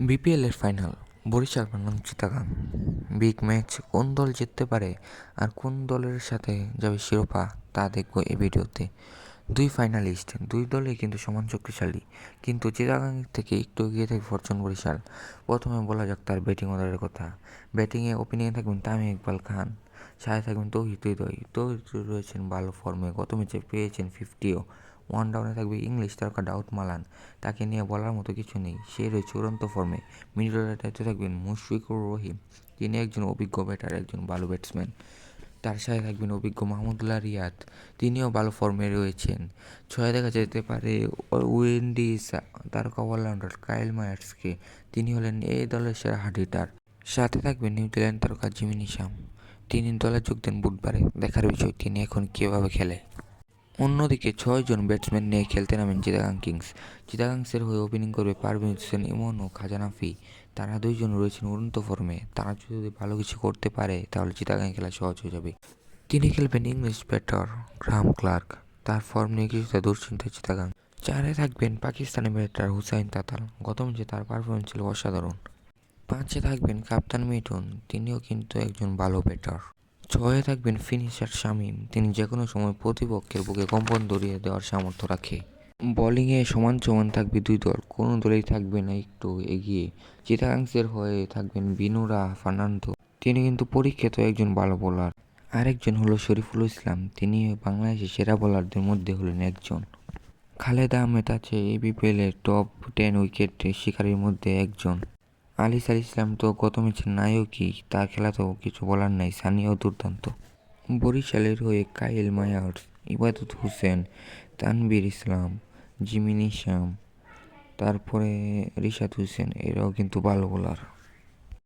বিপিএলের ফাইনাল বরিশাল বনাম Chittagong. Big match কোন দল জিততে পারে আর কোন দলের সাথে যাবে শিরোপা, তা দেখব এই ভিডিওতে। দুই ফাইনালিস্ট দুই দলই কিন্তু সমান শক্তিশালী। কিন্তু চিটাগাং থেকে একটু এগিয়ে থাকে ফরচুন বরিশাল। প্রথমে বলা যাক তার ব্যাটিং অর্ডারের কথা। ব্যাটিংয়ে ওপেনিংয়ে থাকবেন তামিম ইকবাল খান, সাথে থাকবেন তৌহিদ হৃদয়। তৌহিদ রয়েছেন ভালো ফর্মে গত ম্যাচে পেয়েছেন ফিফটিও ওয়ান ডাউনে থাকবে ইংলিশ তারকা ডাউট মালান তাকে নিয়ে বলার মতো কিছু নেই। সে রয়েছে চূড়ান্ত ফর্মে মিডল অর্ডারের দায়িত্বে থাকবেন মুশফিকুর রহিম তিনি একজন অভিজ্ঞ ব্যাটার একজন ভালো ব্যাটসম্যান তার সাথে থাকবেন অভিজ্ঞ মাহমুদুল্লাহ রিয়াদ। তিনিও ভালো ফর্মে রয়েছেন। ছয় দেখা যেতে পারে উইন্ডিজ তারকা অলরাউন্ডার কাইল মায়ার্সকে তিনি হলেন এই দলের সেরা হার্ড হিটার সাথে থাকবেন নিউজিল্যান্ড তারকা জিমি নিশাম তিনি দলে যোগ দেন বুধবারে। দেখার বিষয়, তিনি এখন কীভাবে খেলে। অন্যদিকে ছয়জন ব্যাটসম্যান নিয়ে খেলতে নামেন চিটাগাং কিংস। চিটাগাংসের হয়ে ওপেনিং করবে পারভেজ হোসেন, ইমন ও খাজানাফি তারা দুইজন রয়েছেন উড়ন্ত ফর্মে তারা যদি ভালো কিছু করতে পারে, তাহলে চিটাগাং খেলা সহজ হয়ে যাবে। তিনি খেলবেন ইংলিশ ব্যাটার গ্রাহাম ক্লার্ক। তার ফর্ম নিয়ে কিছুটা দুশ্চিন্তা চিটাগাং। চারে থাকবেন পাকিস্তানি ব্যাটার হুসাইন তাতাল। গত ম্যাচে তার পারফরমেন্স ছিল অসাধারণ। পাঁচে থাকবেন কাপ্তান মিঠুন। তিনিও কিন্তু একজন ভালো ব্যাটার ছয়ে থাকবেন ফিনিশার শামীম, তিনি যে কোনো সময় প্রতিপক্ষের বুকে কম্পন ধরিয়ে দেওয়ার সামর্থ্য রাখে। বোলিংয়ে সমান সমান থাকবে দুই দল, কোনো দলেই থাকবে না একটু এগিয়ে। চিটাগাংসের হয়ে থাকবেন বিনুরা ফার্নান্দো। তিনি কিন্তু পরীক্ষিত একজন ভালো বোলার আরেকজন হলো শরীফুল ইসলাম, তিনি বাংলাদেশের সেরা বোলারদের মধ্যে হলেন একজন। খালেদ আহমেদ আছে এই বিপিএলের টপ টেন উইকেট শিকারীর মধ্যে একজন। আলিসার ইসলাম তো গত ম্যাচের নায়কই তা খেলা তো কিছু বলার নাই সানিও দুর্দান্ত। বরিশালের হয়ে Kyle Mayers Ebadot Hossain Tanvir Islam, Jimmy Neesham তারপরে রিশাদ হোসেন, এরাও কিন্তু ভালো বোলার